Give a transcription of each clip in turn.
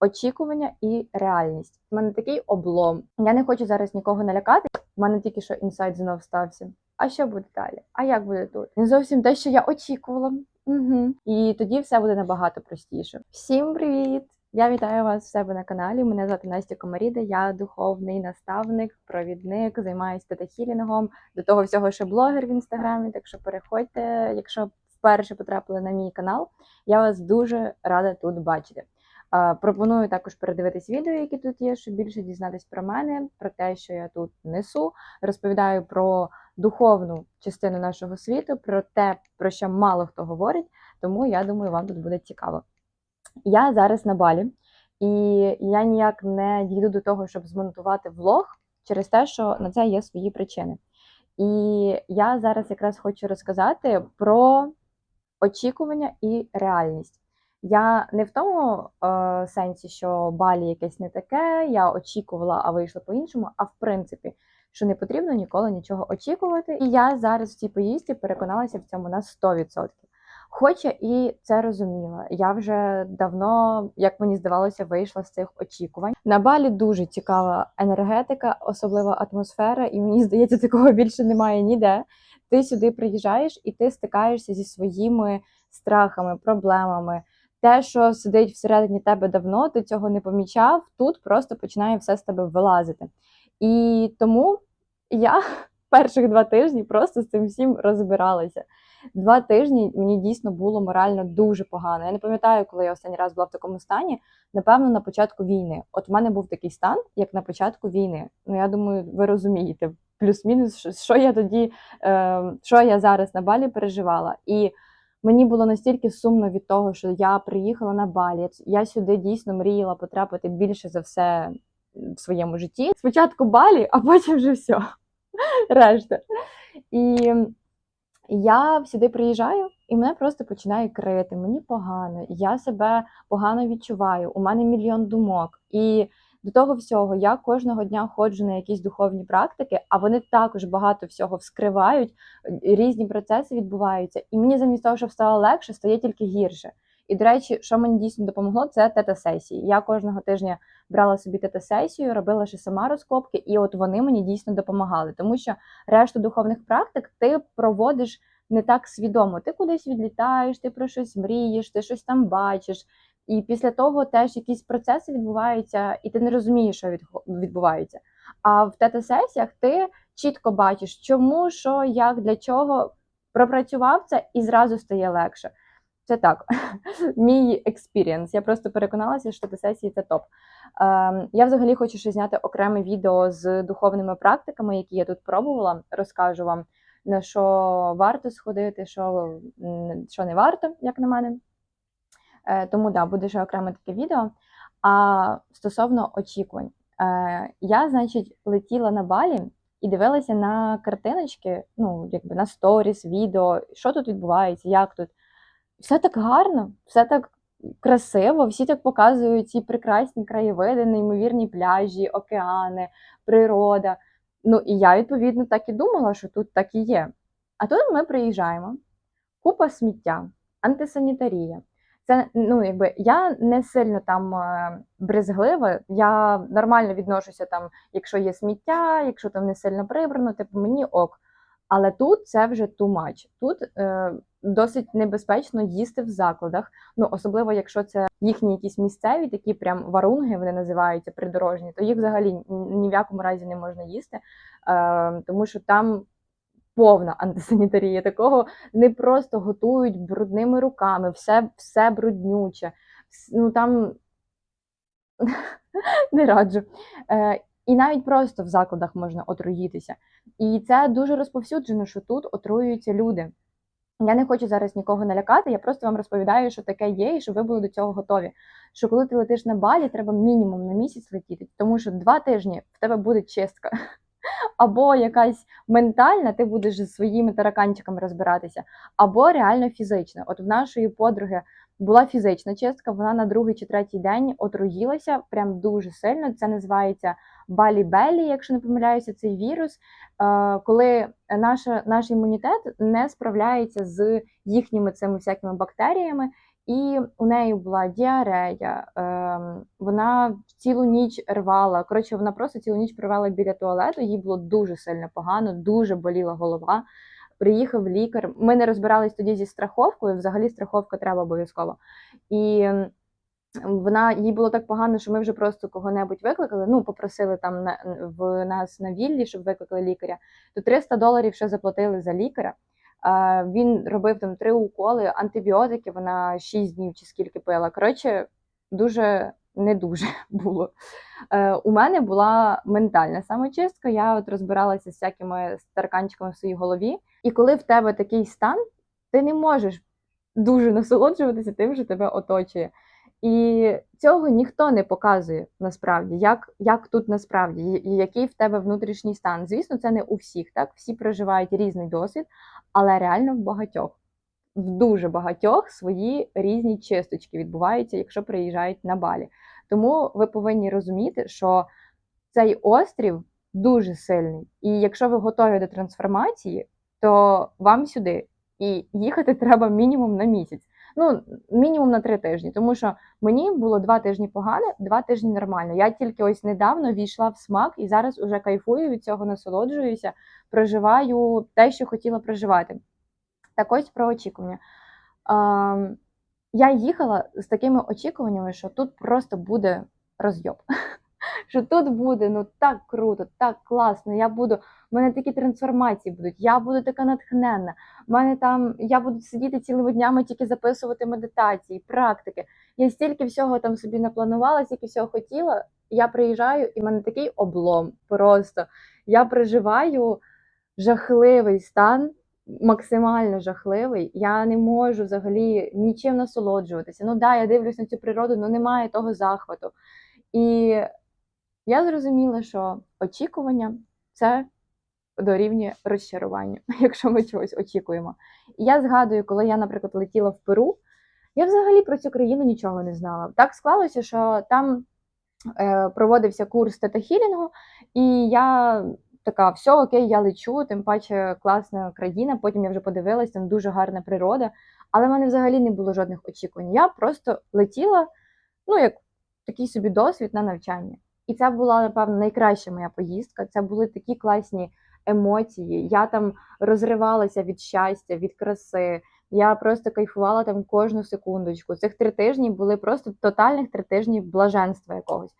очікування і реальність. У мене такий облом. Я не хочу зараз нікого налякати. У мене тільки що інсайт знов стався. А що буде далі? А як буде тут? Не зовсім те, що я очікувала. Угу. І тоді все буде набагато простіше. Всім привіт! Я вітаю вас в себе на каналі. Мене звати Настя Комаріда. Я духовний наставник, провідник, займаюся тета-хілінгом. До того всього ще блогер в інстаграмі. Так що переходьте, якщо вперше потрапили на мій канал. Я вас дуже рада тут бачити. Пропоную також передивитись відео, які тут є, щоб більше дізнатись про мене, про те, що я тут несу. Розповідаю про духовну частину нашого світу, про те, про що мало хто говорить. Тому я думаю, вам тут буде цікаво. Я зараз на балі, і я ніяк не дійду до того, щоб змонтувати влог через те, що на це є свої причини. І я зараз якраз хочу розказати про очікування і реальність. Я не в тому е, сенсі, що балі якесь не таке, я очікувала, а вийшло по-іншому, а в принципі, що не потрібно ніколи нічого очікувати. І я зараз в цій поїздці переконалася в цьому на 100%. Хоча і це розуміла. Я вже давно, як мені здавалося, вийшла з цих очікувань. На балі дуже цікава енергетика, особлива атмосфера, і мені здається, такого більше немає ніде. Ти сюди приїжджаєш і ти стикаєшся зі своїми страхами, проблемами. Те, що сидить всередині тебе давно, ти цього не помічав, тут просто починає все з тебе вилазити. І тому я перших два тижні просто з цим всім розбиралася. Два тижні мені дійсно було морально дуже погано. Я не пам'ятаю, коли я останній раз була в такому стані. Напевно, на початку війни. От в мене був такий стан, як на початку війни. Ну я думаю, ви розумієте, плюс-мінус, що- я тоді, е, що я зараз на балі переживала. І мені було настільки сумно від того, що я приїхала на балі. Я сюди дійсно мріяла потрапити більше за все в своєму житті. Спочатку балі, а потім вже все. Решта. І я сюди приїжджаю, і мене просто починає крити. Мені погано, я себе погано відчуваю. У мене мільйон думок. І до того всього я кожного дня ходжу на якісь духовні практики, а вони також багато всього вскривають, різні процеси відбуваються. І мені замість того, щоб стало легше, стає тільки гірше. І, до речі, що мені дійсно допомогло, це тета-сесії. Я кожного тижня брала собі тета-сесію, робила ще сама розкопки, і от вони мені дійсно допомагали, тому що решту духовних практик ти проводиш не так свідомо. Ти кудись відлітаєш, ти про щось мрієш, ти щось там бачиш. І після того теж якісь процеси відбуваються, і ти не розумієш, що відбувається. А в тета-сесіях ти чітко бачиш, чому, що, як, для чого пропрацював це і зразу стає легше. Це так, мій експірієнс. Я просто переконалася, що тета-сесії це топ. Ем, я взагалі хочу ще зняти окреме відео з духовними практиками, які я тут пробувала. Розкажу вам, на що варто сходити, що, що не варто, як на мене. Е, Тому да, буде ще окреме таке відео. А стосовно очікувань, е, я, значить, летіла на балі і дивилася на картиночки, ну, якби на сторіс, відео, що тут відбувається, як тут. Все так гарно, все так красиво, всі так показують ці прекрасні краєвиди, неймовірні пляжі, океани, природа. Ну і я, відповідно, так і думала, що тут так і є. А тут ми приїжджаємо, купа сміття, антисанітарія. Це ну, якби я не сильно там е, брезглива, я нормально відношуся там, якщо є сміття, якщо там не сильно прибрано, типу мені ок. Але тут це вже too much. Тут е, досить небезпечно їсти в закладах. Ну особливо, якщо це їхні якісь місцеві, такі прям варунги вони називаються придорожні, то їх взагалі ні- в якому разі не можна їсти, е, тому що там повна антисанітарія. Такого не просто готують брудними руками, все, все бруднюче. Ну там не раджу. Е, і навіть просто в закладах можна отруїтися. І це дуже розповсюджено, що тут отруюються люди. Я не хочу зараз нікого налякати, я просто вам розповідаю, що таке є, і щоб ви були до цього готові. Що коли ти летиш на балі, треба мінімум на місяць летіти, тому що два тижні в тебе буде чистка. Або якась ментальна, ти будеш зі своїми тараканчиками розбиратися, або реально фізична. От в нашої подруги була фізична чистка, вона на другий чи третій день отруїлася прям дуже сильно. Це називається балі-белі, якщо не помиляюся, цей вірус, е, коли наша, наш імунітет не справляється з їхніми цими всякими бактеріями, і у неї була діарея, ем, вона цілу ніч рвала. Коротше, вона просто цілу ніч провела біля туалету, їй було дуже сильно погано, дуже боліла голова. Приїхав лікар. Ми не розбирались тоді зі страховкою. Взагалі страховка треба обов'язково. І вона їй було так погано, що ми вже просто кого-небудь викликали. Ну, попросили там на в нас на віллі, щоб викликали лікаря. То 300 доларів ще заплатили за лікаря. Він робив там три уколи, антибіотики. Вона 6 днів чи скільки пила. Коротше, дуже не дуже було. Е, У мене була ментальна самочистка. Я от розбиралася з всякими старканчиками в своїй голові. І коли в тебе такий стан, ти не можеш дуже насолоджуватися тим, що тебе оточує. І цього ніхто не показує насправді, як, як тут насправді, який в тебе внутрішній стан. Звісно, це не у всіх, так? Всі проживають різний досвід, але реально в багатьох, в дуже багатьох свої різні чисточки відбуваються, якщо приїжджають на балі. Тому ви повинні розуміти, що цей острів дуже сильний. І якщо ви готові до трансформації, то вам сюди і їхати треба мінімум на місяць. Ну, мінімум на три тижні, тому що мені було два тижні погано, два тижні нормально. Я тільки ось недавно війшла в смак і зараз уже кайфую від цього, насолоджуюся, проживаю те, що хотіла проживати. Так ось про очікування. Ем, я їхала з такими очікуваннями, що тут просто буде розйоб. Що тут буде ну так круто, так класно. Я буду, в мене такі трансформації будуть, я буду така натхненна. В мене там я буду сидіти цілими днями, тільки записувати медитації, практики. Я стільки всього там собі напланувала, стільки всього хотіла. Я приїжджаю, і в мене такий облом. Просто я проживаю жахливий стан, максимально жахливий. Я не можу взагалі нічим насолоджуватися. Ну да, я дивлюсь на цю природу, але немає того захвату. І я зрозуміла, що очікування це дорівнює розчаруванню, якщо ми чогось очікуємо. І я згадую, коли я, наприклад, летіла в Перу, я взагалі про цю країну нічого не знала. Так склалося, що там е, проводився курс тета-хілінгу, і я така, все окей, я лечу, тим паче класна країна. Потім я вже подивилась, там дуже гарна природа. Але в мене взагалі не було жодних очікувань. Я просто летіла, ну як такий собі досвід на навчання. І це була, напевно, найкраща моя поїздка. Це були такі класні емоції. Я там розривалася від щастя, від краси. Я просто кайфувала там кожну секундочку. Цих три тижні були просто тотальних три тижні блаженства якогось.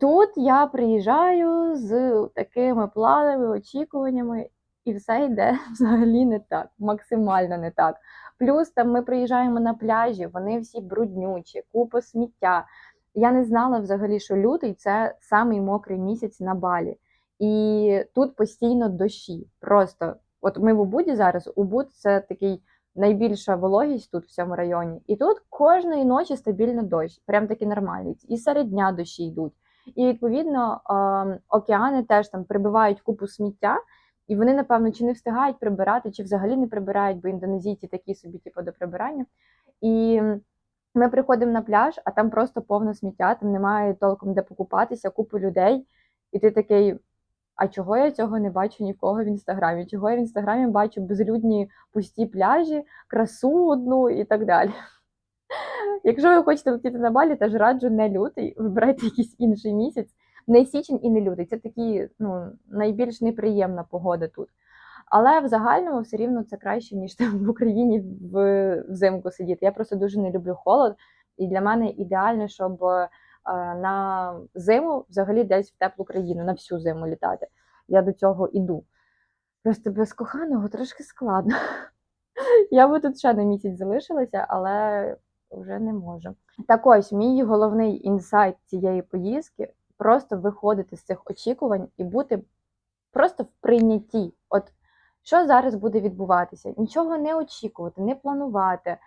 Тут я приїжджаю з такими планами, очікуваннями, і все йде взагалі не так, максимально не так. Плюс там ми приїжджаємо на пляжі, вони всі бруднючі, купа сміття. Я не знала взагалі, що лютий це самий мокрий місяць на балі. І тут постійно дощі. Просто от ми в Убуді зараз, Убуд це такий найбільша вологість тут в цьому районі. І тут кожної ночі стабільно дощ, прям таки нормальний. І серед дня дощі йдуть. І відповідно океани теж там прибивають купу сміття, і вони, напевно, чи не встигають прибирати, чи взагалі не прибирають, бо індонезійці такі собі, типу, до прибирання. І ми приходимо на пляж, а там просто повно сміття, там немає толком де покупатися, купу людей. І ти такий. А чого я цього не бачу ні в кого в інстаграмі? Чого я в інстаграмі бачу безлюдні пусті пляжі, красу одну і так далі. Якщо ви хочете летіти на балі, теж раджу не лютий, вибирайте якийсь інший місяць, не січень і не лютий. Це такі ну, найбільш неприємна погода тут. Але в загальному все рівно це краще, ніж там в Україні взимку сидіти. Я просто дуже не люблю холод, і для мене ідеально, щоб на зиму взагалі десь в теплу країну, на всю зиму літати. Я до цього іду. Просто без коханого трошки складно. Я би тут ще на місяць залишилася, але вже не можу. Так ось, мій головний інсайт цієї поїздки просто виходити з цих очікувань і бути просто в прийнятті. От що зараз буде відбуватися? Нічого не очікувати, не планувати, е,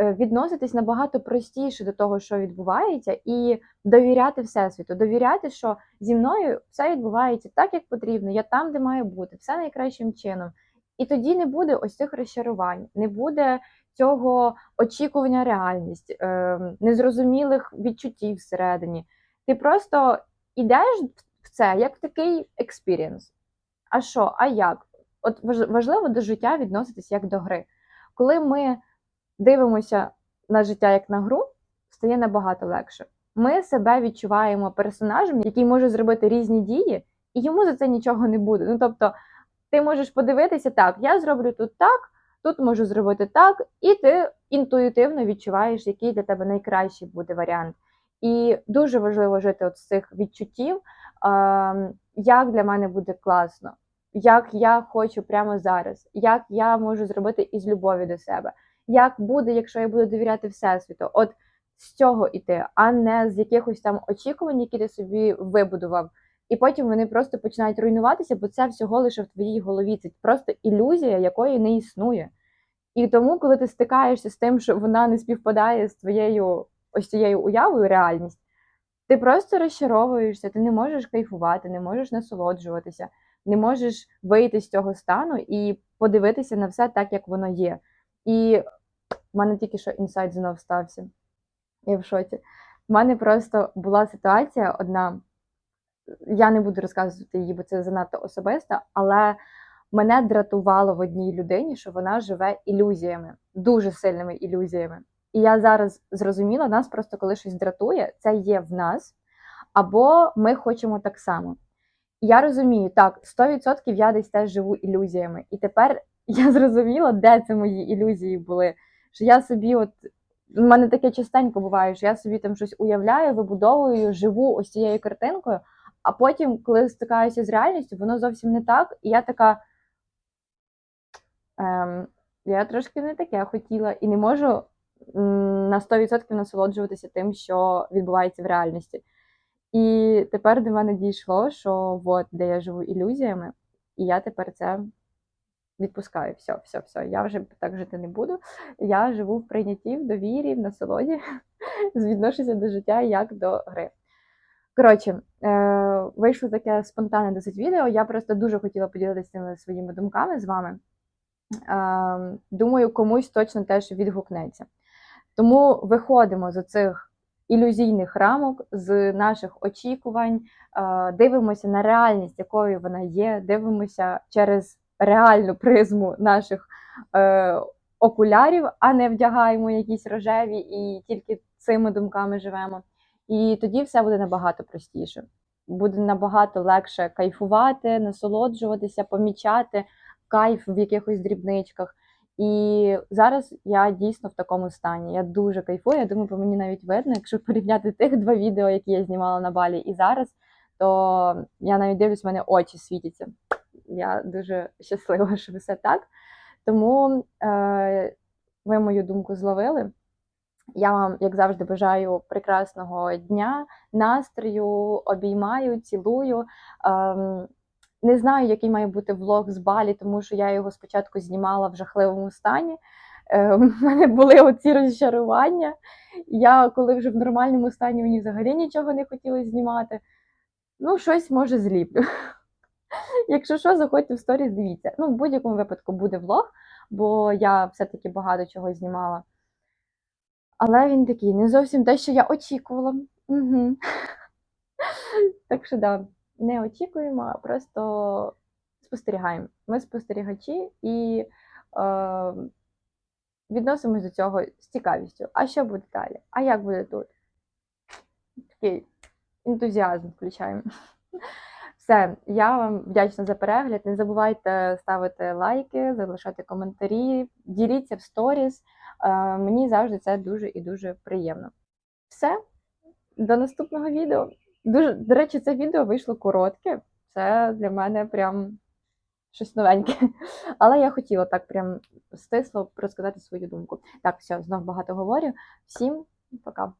відноситись набагато простіше до того, що відбувається, і довіряти Всесвіту, довіряти, що зі мною все відбувається так, як потрібно. Я там, де маю бути, все найкращим чином. І тоді не буде ось цих розчарувань, не буде цього очікування реальність, е, незрозумілих відчуттів всередині. Ти просто йдеш в це як в такий експірієнс. А що, а як? От важливо до життя відноситись як до гри. Коли ми дивимося на життя як на гру, стає набагато легше. Ми себе відчуваємо персонажем, який може зробити різні дії, і йому за це нічого не буде. Ну тобто, ти можеш подивитися так, я зроблю тут так, тут можу зробити так, і ти інтуїтивно відчуваєш, який для тебе найкращий буде варіант. І дуже важливо жити от з цих відчуттів, ем, як для мене буде класно, як я хочу прямо зараз, як я можу зробити із любові до себе, як буде, якщо я буду довіряти Всесвіту. От з цього іти, а не з якихось там очікувань, які ти собі вибудував. І потім вони просто починають руйнуватися, бо це всього лише в твоїй голові. Це просто ілюзія, якої не існує. І тому, коли ти стикаєшся з тим, що вона не співпадає з твоєю ось цією уявою, реальність, ти просто розчаровуєшся, ти не можеш кайфувати, не можеш насолоджуватися, не можеш вийти з цього стану і подивитися на все так, як воно є. І в мене тільки що інсайт знов стався. Я в шоці. У мене просто була ситуація одна. Я не буду розказувати її, бо це занадто особисто, але мене дратувало в одній людині, що вона живе ілюзіями, дуже сильними ілюзіями. І я зараз зрозуміла, нас просто коли щось дратує, це є в нас, або ми хочемо так само. Я розумію, так, 100% я десь теж живу ілюзіями. І тепер я зрозуміла, де це мої ілюзії були. Що я собі, от у мене таке частенько буває, що я собі там щось уявляю, вибудовую, живу ось цією картинкою, а потім, коли стикаюся з реальністю, воно зовсім не так. І я така. Ем, я трошки не таке хотіла і не можу на 100% насолоджуватися тим, що відбувається в реальності. І тепер до мене дійшло, що от де я живу ілюзіями, і я тепер це відпускаю. Все, все, все. Я вже так жити не буду. Я живу в прийнятті, в довірі, в насолоді, відношуся до життя як до гри. Коротше, е, вийшло таке спонтанне досить відео. Я просто дуже хотіла поділитися цими своїми думками з вами. Е, думаю, комусь точно теж відгукнеться. Тому виходимо з цих ілюзійних рамок, з наших очікувань, е, дивимося на реальність, якою вона є, дивимося через реальну призму наших е, окулярів, а не вдягаємо якісь рожеві і тільки цими думками живемо. І тоді все буде набагато простіше. Буде набагато легше кайфувати, насолоджуватися, помічати кайф в якихось дрібничках. І зараз я дійсно в такому стані. Я дуже кайфую. Я думаю, по мені навіть видно, якщо порівняти тих два відео, які я знімала на балі, і зараз, то я навіть дивлюсь, в мене очі світяться. Я дуже щаслива, що все так. Тому е, ви мою думку зловили. Я вам, як завжди, бажаю прекрасного дня, настрою, обіймаю, цілую. Ем, не знаю, який має бути влог з Балі, тому що я його спочатку знімала в жахливому стані. Е, У мене були оці розчарування. Я, коли вже в нормальному стані, мені взагалі нічого не хотілося знімати. Ну, щось може зліплю. Якщо що, заходьте в сторіс, дивіться. Ну, в будь-якому випадку буде влог, бо я все-таки багато чого знімала. Але він такий, не зовсім те, що я очікувала. Угу. Так що да, не очікуємо, а просто спостерігаємо. Ми спостерігачі і е, відносимось до цього з цікавістю. А що буде далі? А як буде тут? Такий ентузіазм включаємо. Все, я вам вдячна за перегляд. Не забувайте ставити лайки, залишати коментарі, діліться в сторіс. Е, Мені завжди це дуже і дуже приємно. Все, до наступного відео. Дуже, до речі, це відео вийшло коротке. Це для мене прям щось новеньке. Але я хотіла так прям стисло розказати свою думку. Так, все, знов багато говорю. Всім пока.